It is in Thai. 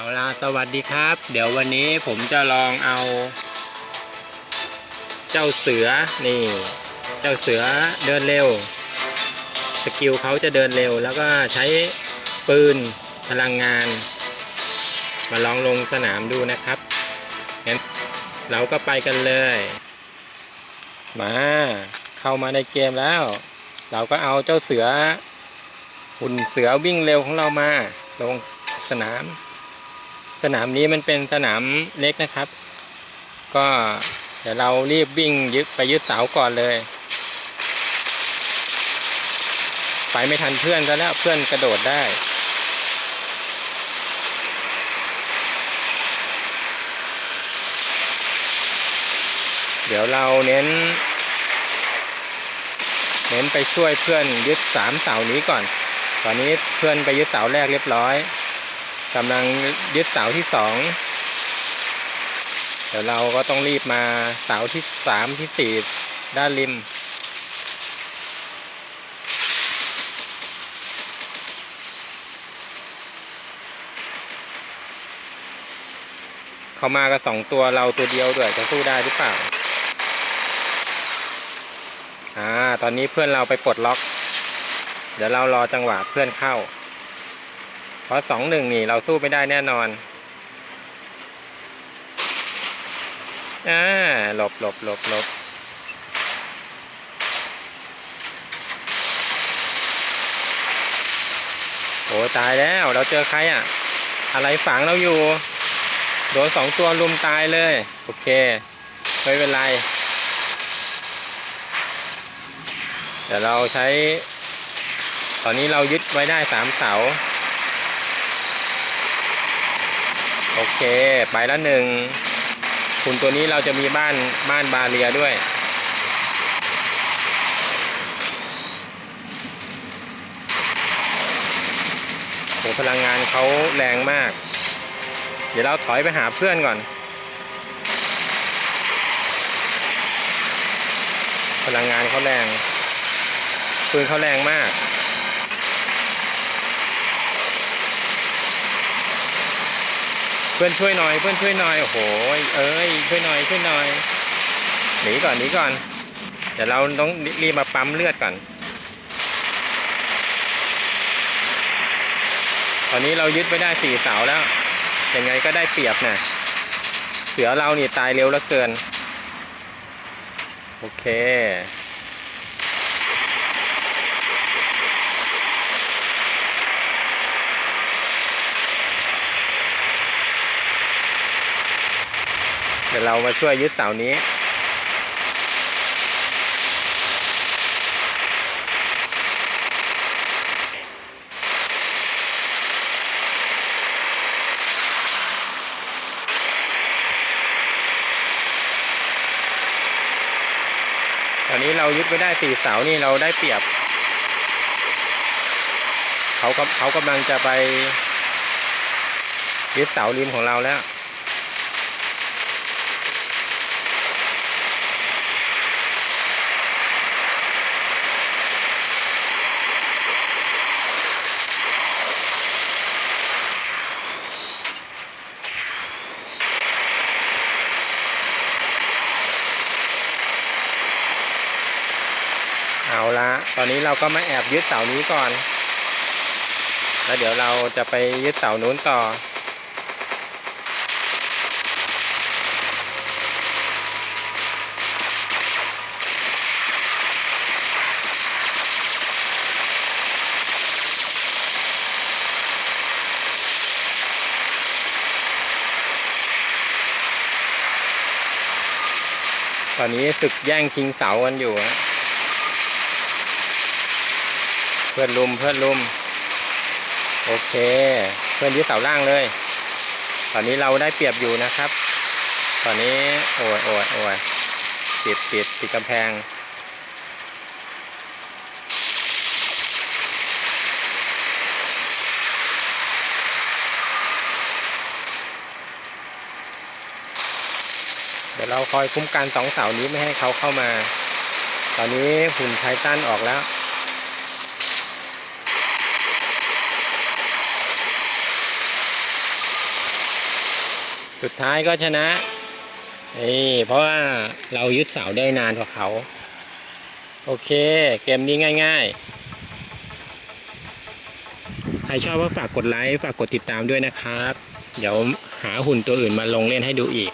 เอาล่ะสวัสดีครับ เดี๋ยววันนี้ผมจะลองเอา เจ้าเสือนี่ เจ้าเสือเดินเร็ว สกิลเขาจะเดินเร็ว แล้วก็ใช้ปืนพลังงาน มาลองลงสนามดูนะครับงั้นเราก็ไปกันเลย มาเข้ามาในเกมแล้ว เราก็เอาเจ้าเสือหุ่นเสือวิ่งเร็วของเรามาลงสนาม สนามนี้มันเป็นสนามเล็กนะครับ ก็เดี๋ยวเรารีบวิ่งยึดไปยึดเสาก่อนเลย ไปไม่ทันเพื่อนซะแล้วเพื่อนกระโดดได้เดี๋ยวเราเน้น เน้นไปช่วยเพื่อนยึดสามเสานี้ก่อน ตอนนี้เพื่อนไปยึดเสาแรกเรียบร้อย กำลังยึดเสาที่สองเดี๋ยวเราก็ต้องรีบมาเสาที่สามที่สี่ด้านริม เขามากันสองตัวเราตัวเดียวด้วยจะสู้ได้หรือเปล่าอ่าตอนนี้เพื่อนเราไปปลดล็อก เดี๋ยวเรารอจังหวะเพื่อนเข้า ราะสองหนึ่งนี่เราสู้ไม่ได้แน่นอน อ่า หลบหลบหลบหลบโอ้ตายแล้ว เราเจอใครอะ อะไรฝังเราอยู่ โดนสองตัวลุมตายเลย โอเค ไม่เป็นไร เดี๋ยวเราใช้ ตอนนี้เรายึดไว้ได้สามเสา โอเค ไปแล้วหนึ่งคุณตัวนี้เราจะมีบ้านบ้านบาเรียด้วย โหพลังงานเขาแรงมาก เดี๋ยวเราถอยไปหาเพื่อนก่อน พลังงานเขาแรงปืนเขาแรงมาก พื่อนช่วยหน่อย เพื่อนช่วยหน่อย โอ้โห เอ้ย ช่วยหน่อย ช่วยหน่อย หนีก่อน หนีก่อน เดี๋ยวเราต้องรีบมาปั๊มเลือดก่อน ตอนนี้เรายึดไปได้สี่เสาแล้ว ยังไงก็ได้เปรียบนะเสือเรานี่ตายเร็วเหลือเกิน โอเค เดี๋ยวเรามาช่วยยึดเสานี้ ตอนนี้เรายึดไปได้สี่เสานี่เราได้เปรียบ เขาก็เขากำลังจะไปยึดเสาริมของเราแล้วาละ ตอนนี้เราก็มาแอบยึดเสานี้ก่อน แล้วเดี๋ยวเราจะไปยึดเสานู้นต่อ ตอนนี้ศึกแย่งชิงเสากันอยู่ฮะ เพื่อนลุมเพื่อนลุม โอเค เพื่อนยึดเสาล่างเลย ตอนนี้เราได้เปรียบอยู่นะครับ ตอนนี้โอ้ยโอ้ยโอ้ยปิดปิดปิดกำแพงเดี๋ยวเราคอยคุ้มกันสองเสานี้ไม่ให้เขาเข้ามา ตอนนี้หุ่นไททันออกแล้ว สุดท้ายก็ชนะนี่เพราะว่าเรายึดเสาได้นานกว่าเขา โอเค เกมนี้ง่ายๆ ใครชอบก็ฝากกดไลค์ ฝากกดติดตามด้วยนะครับ เดี๋ยวหาหุ่นตัวอื่นมาลงเล่นให้ดูอีก